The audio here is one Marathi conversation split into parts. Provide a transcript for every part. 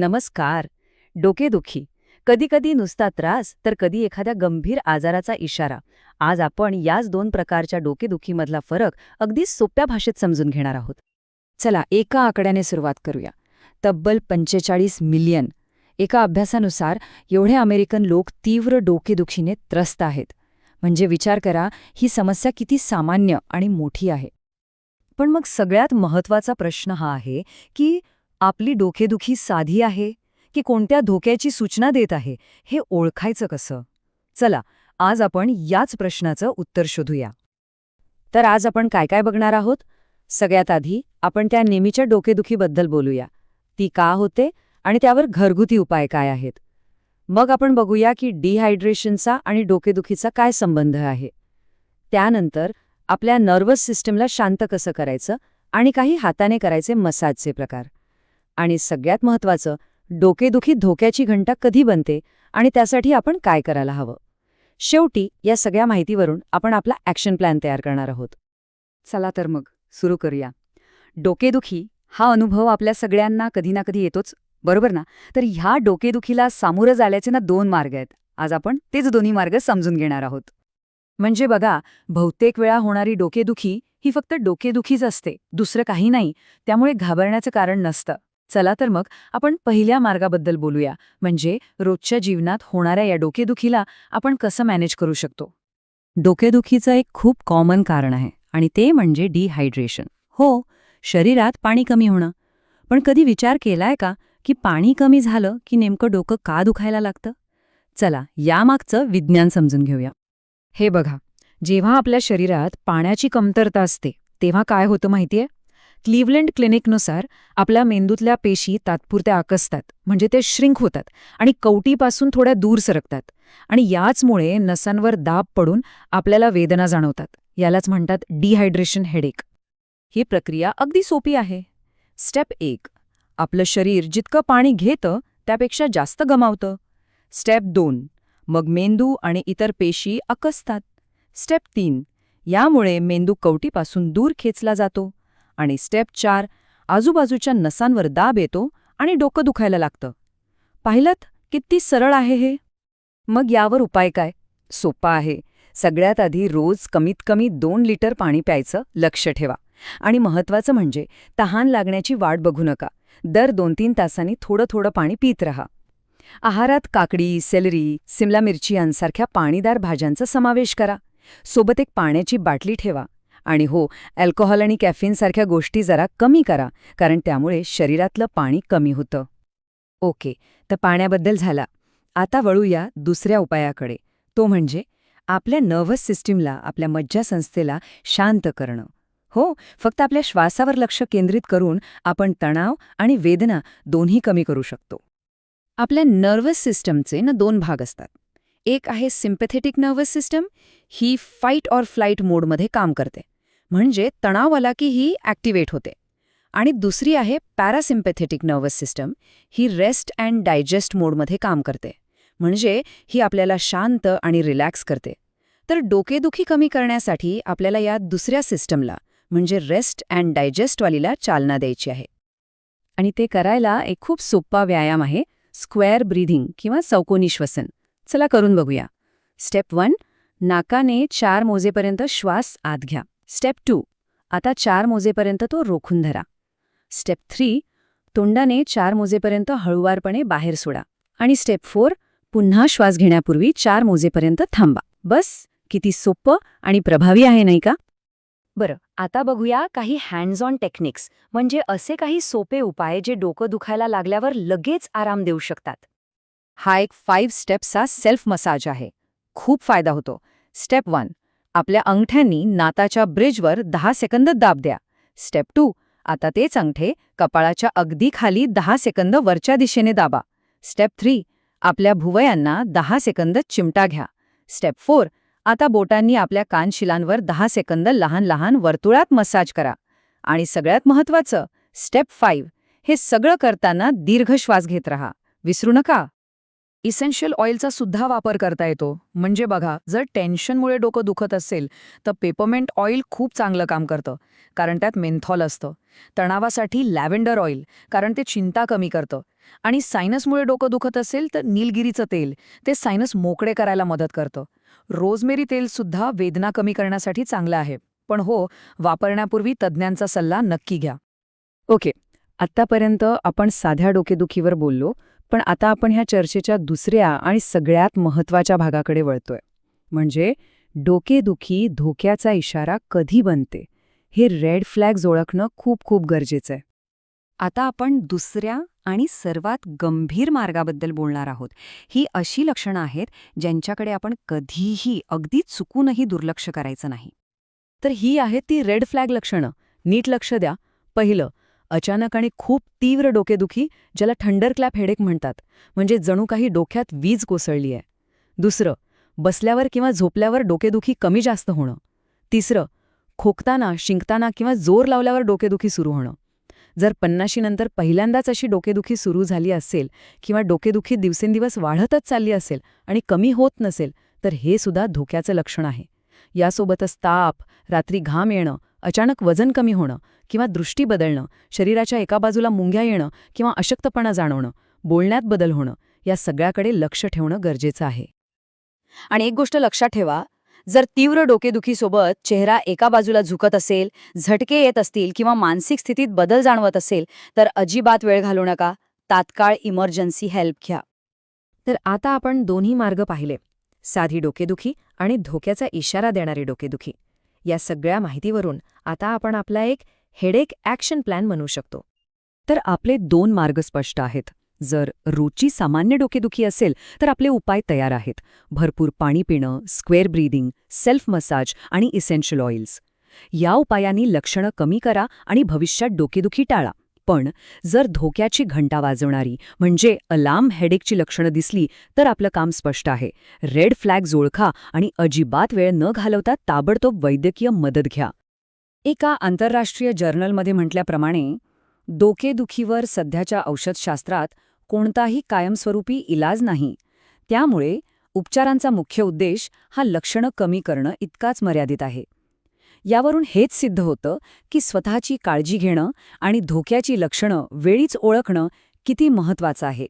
नमस्कार. डोकेदुखी. कधी कधी नुसता त्रास तर कधी एखाद्या गंभीर आजाराचा इशारा. आज आपण याच दोन प्रकारच्या डोकेदुखीमधला फरक अगदी सोप्या भाषेत समजून घेणार आहोत. चला एका आकड्याने सुरुवात करूया. तब्बल पंचेचाळीस मिलियन. एका अभ्यासानुसार एवढे अमेरिकन लोक तीव्र डोकेदुखीने त्रस्त आहेत. म्हणजे विचार करा ही समस्या किती सामान्य आणि मोठी आहे. पण मग सगळ्यात महत्त्वाचा प्रश्न हा आहे की आपली डोकेदुखी साधी आहे की कोणत्या धोक्याची सूचना देत आहे हे ओळखायचं कसं? चला आज आपण याच प्रश्नाचं उत्तर शोधूया. तर आज आपण काय काय बघणार आहोत? सगळ्यात आधी आपण त्या नेहमीच्या डोकेदुखीबद्दल बोलूया. ती का होते आणि त्यावर घरगुती उपाय काय आहेत? मग आपण बघूया की डिहायड्रेशनचा आणि डोकेदुखीचा काय संबंध आहे. त्यानंतर आपल्या नर्वस सिस्टमला शांत कसं करायचं आणि काही हाताने करायचे मसाजचे प्रकार. आणि सगळ्यात महत्त्वाचं डोकेदुखी धोक्याची घंटा कधी बनते आणि त्यासाठी आपण काय करायला हवं? शेवटी या सगळ्या माहितीवरून आपण आपला ॲक्शन प्लॅन तयार करणार आहोत. चला तर मग सुरू करूया. डोकेदुखी हा अनुभव आपल्या सगळ्यांना कधी ना कधी येतोच बरोबर ना? तर ह्या डोकेदुखीला सामोरं जाल्याचे ना दोन मार्ग आहेत. आज आपण तेच दोन्ही मार्ग समजून घेणार आहोत. म्हणजे बघा बहुतेक वेळा होणारी डोकेदुखी ही फक्त डोकेदुखीच असते दुसरं काही नाही. त्यामुळे घाबरण्याचं कारण नसतं. चला तर मग आपण पहिल्या मार्गाबद्दल बोलूया. म्हणजे रोजच्या जीवनात होणाऱ्या या डोकेदुखीला आपण कसं मॅनेज करू शकतो? डोकेदुखीचं एक खूप कॉमन कारण आहे आणि ते म्हणजे डिहायड्रेशन हो शरीरात पाणी कमी होणं. पण कधी विचार केलाय का की पाणी कमी झालं की नेमकं डोकं का दुखायला लागतं? चला यामागचं विज्ञान समजून घेऊया. हे बघा जेव्हा आपल्या शरीरात पाण्याची कमतरता असते तेव्हा काय होतं माहितीये? क्लिव्हलंड क्लिनिकनुसार आपल्या मेंदूतल्या पेशी तात्पुरत्या आकसतात म्हणजे ते श्रिंक होतात आणि कवटीपासून थोड्या दूर सरकतात आणि याचमुळे नसांवर दाब पडून आपल्याला वेदना जाणवतात. यालाच म्हणतात डिहायड्रेशन हेडेक. ही प्रक्रिया अगदी सोपी आहे. स्टेप एक आपलं शरीर जितकं पाणी घेतं त्यापेक्षा जास्त गमावतं. स्टेप दोन मग मेंदू आणि इतर पेशी आकसतात. स्टेप तीन यामुळे मेंदू कवटीपासून दूर खेचला जातो. आणि स्टेप चार आजूबाजूच्या नसांवर दाब येतो आणि डोकं दुखायला लागतं. पाहिलं किती सरळ आहे हे? मग यावर उपाय काय? सोपा आहे. सगळ्यात आधी रोज कमीत कमी दोन लिटर पाणी प्यायचं लक्ष ठेवा. आणि महत्वाचं म्हणजे तहान लागण्याची वाट बघू नका. दर दोन तीन तासांनी थोडं थोडं पाणी पित रहा. आहारात काकडी सेलरी सिमला मिरची यांसारख्या पाणीदार भाज्यांचा समावेश करा. सोबत एक पाण्याची बाटली ठेवा. आणि हो अल्कोहोल आणि कॅफिनसारख्या गोष्टी जरा कमी करा कारण त्यामुळे शरीरातलं पाणी कमी होतं. ओके तर पाण्याबद्दल झाला. आता वळूया दुसऱ्या उपायाकडे. तो म्हणजे आपल्या नर्व्हस सिस्टीमला आपल्या मज्जासंस्थेला शांत करणं. हो फक्त आपल्या श्वासावर लक्ष केंद्रित करून आपण तणाव आणि वेदना दोन्ही कमी करू शकतो. आपल्या नर्व्हस सिस्टमचे ना दोन भाग असतात. एक आहे सिम्पॅथेटिक नर्व्हस सिस्टम ही फाईट ऑर फ्लाईट मोडमध्ये काम करते. म्हणजे तणाव आला की ही ॲक्टिवेट होते. आणि दुसरी आहे पॅरासिम्पॅथेटिक नर्वस सिस्टम. ही रेस्ट अँड डायजेस्ट मोडमध्ये काम करते. म्हणजे ही आपल्याला शांत आणि रिलॅक्स करते. तर डोकेदुखी कमी करण्यासाठी आपल्याला या दुसऱ्या सिस्टमला म्हणजे रेस्ट अँड डायजेस्टवालीला चालना द्यायची आहे. आणि ते करायला एक खूप सोप्पा व्यायाम आहे. स्क्वेअर ब्रीथिंग किंवा चौकोनी श्वसन. चला करून बघूया. स्टेप वन नाकाने चार मोजेपर्यंत श्वास आत घ्या. Step two. आता चार मोजेपर्यंत तो रोखून धरा. स्टेप थ्री तोंडाने चार मोजेपर्यंत हळुवारपणे बाहेर सोडा. आणि स्टेप फोर पुन्हा श्वास घेण्यापूर्वी चार मोजेपर्यंत थांबा. बस किती सोपं आणि प्रभावी आहे नाही का? बरं आता बघूया काही हँड्स ऑन टेक्निक्स म्हणजे असे काही सोपे उपाय जे डोकं दुखायला लागल्यावर लगेच आराम देऊ शकतात. हा एक फाईव्ह स्टेप्सचा सेल्फ मसाज आहे. खूप फायदा होतो. स्टेप वन आपल्या अंगठ्यांनी नाताच्या ब्रिजवर दहा सेकंद दाब द्या. स्टेप टू आता तेच अंगठे कपाळाच्या अगदी खाली दहा सेकंद वरच्या दिशेने दाबा. स्टेप थ्री आपल्या भुवयांना दहा सेकंद चिमटा घ्या. स्टेप फोर आता बोटांनी आपल्या कानशिलांवर दहा सेकंद लहान लहान वर्तुळात मसाज करा. आणि सगळ्यात महत्वाचं स्टेप फाईव्ह हे सगळं करताना दीर्घ श्वास घेत रहा. विसरू नका. इसेन्शियल ऑइलचा सुद्धा वापर करता येतो. म्हणजे बघा जर टेन्शनमुळे डोकं दुखत असेल तर पेपरमेंट ऑइल खूप चांगलं काम करतं. कारण त्यात मेंथॉल असतं. तणावासाठी लॅव्हेंडर ऑइल कारण ते चिंता कमी करतं. आणि सायनसमुळे डोकं दुखत असेल तर निलगिरीचं तेल. ते सायनस मोकळे करायला मदत करतं. रोजमेरी तेल सुद्धा वेदना कमी करण्यासाठी चांगलं आहे. पण हो वापरण्यापूर्वी तज्ज्ञांचा सल्ला नक्की घ्या. ओके. आत्तापर्यंत आपण साध्या डोकेदुखीवर बोललो. पण आता आपण ह्या चर्चेच्या दुसऱ्या आणि सगळ्यात महत्त्वाच्या भागाकडे वळतोय. म्हणजे डोकेदुखी धोक्याचा इशारा कधी बनते? हे रेड फ्लॅग्ज ओळखणं खूप खूप गरजेचं आहे. आता आपण दुसऱ्या आणि सर्वात गंभीर मार्गाबद्दल बोलणार आहोत. ही अशी लक्षणं आहेत ज्यांच्याकडे आपण कधीही अगदी चुकूनही दुर्लक्ष करायचं नाही. तर ही आहेत ती रेड फ्लॅग लक्षणं. नीट लक्ष द्या. पहिलं अचानक आणि खूप तीव्र डोकेदुखी ज्याला थंडर क्लॅप हेडेक म्हणतात. म्हणजे जणू काही डोक्यात वीज कोसळली आहे दुसरं बसल्यावर किंवा झोपल्यावर डोकेदुखी कमी जास्त होणं. तिसरं खोकताना शिंकताना किंवा जोर लावल्यावर डोकेदुखी सुरू होणं. जर पन्नाशीनंतर पहिल्यांदाच अशी डोकेदुखी सुरू झाली असेल किंवा डोकेदुखी दिवसेंदिवस वाढतच चालली असेल आणि कमी होत नसेल तर हे सुद्धा धोक्याचं लक्षण आहे. यासोबतच ताप रात्री घाम येणं अचानक वजन कमी होणं किंवा दृष्टी बदलणं शरीराच्या एका बाजूला मुंग्या येणं किंवा अशक्तपणा जाणवणं बोलण्यात बदल होणं या सगळ्याकडे लक्ष ठेवणं गरजेचं आहे. आणि एक गोष्ट लक्षात ठेवा जर तीव्र डोकेदुखीसोबत चेहरा एका बाजूला झुकत असेल झटके येत असतील किंवा मानसिक स्थितीत बदल जाणवत असेल तर अजिबात वेळ घालू नका. तात्काळ इमर्जन्सी हेल्प घ्या. तर आता आपण दोन्ही मार्ग पाहिले साधी डोकेदुखी आणि धोक्याचा इशारा देणारी डोकेदुखी. या सगळ्या माहितीवरून आता आपण आपला एक हेडेक ॲक्शन प्लॅन म्हणू शकतो. तर आपले दोन मार्ग स्पष्ट आहेत. जर रोजची सामान्य डोकेदुखी असेल तर आपले उपाय तयार आहेत. भरपूर पाणी पिणं स्क्वेअर ब्रीदिंग सेल्फ मसाज आणि इसेन्शियल ऑइल्स. या उपायांनी लक्षणं कमी करा आणि भविष्यात डोकेदुखी टाळा. पण जर धोक्याची घंटा वाजवणारी म्हणजे अलार्म हेडेकची लक्षणं दिसली तर आपलं काम स्पष्ट आहे. रेड फ्लॅग ओळखा आणि अजिबात वेळ न घालवता ताबडतोब वैद्यकीय मदत घ्या. एका आंतरराष्ट्रीय जर्नलमध्ये म्हटल्याप्रमाणे डोकेदुखीवर सध्याच्या औषधशास्त्रात कोणताही कायमस्वरूपी इलाज नाही. त्यामुळे उपचारांचा मुख्य उद्देश हा लक्षणं कमी करणं इतकाच मर्यादित आहे. यावरून हेच सिद्ध होतं की स्वतःची काळजी घेणं आणि धोक्याची लक्षणं वेळीच ओळखणं किती महत्वाचं आहे.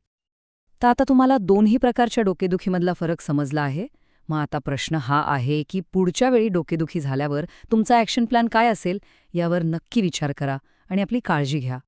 तर आता तुम्हाला दोन्ही प्रकारच्या डोकेदुखीमधला फरक समजला आहे. मग आता प्रश्न हा आहे की पुढच्या वेळी डोकेदुखी झाल्यावर तुमचा ॲक्शन प्लॅन काय असेल? यावर नक्की विचार करा आणि आपली काळजी घ्या.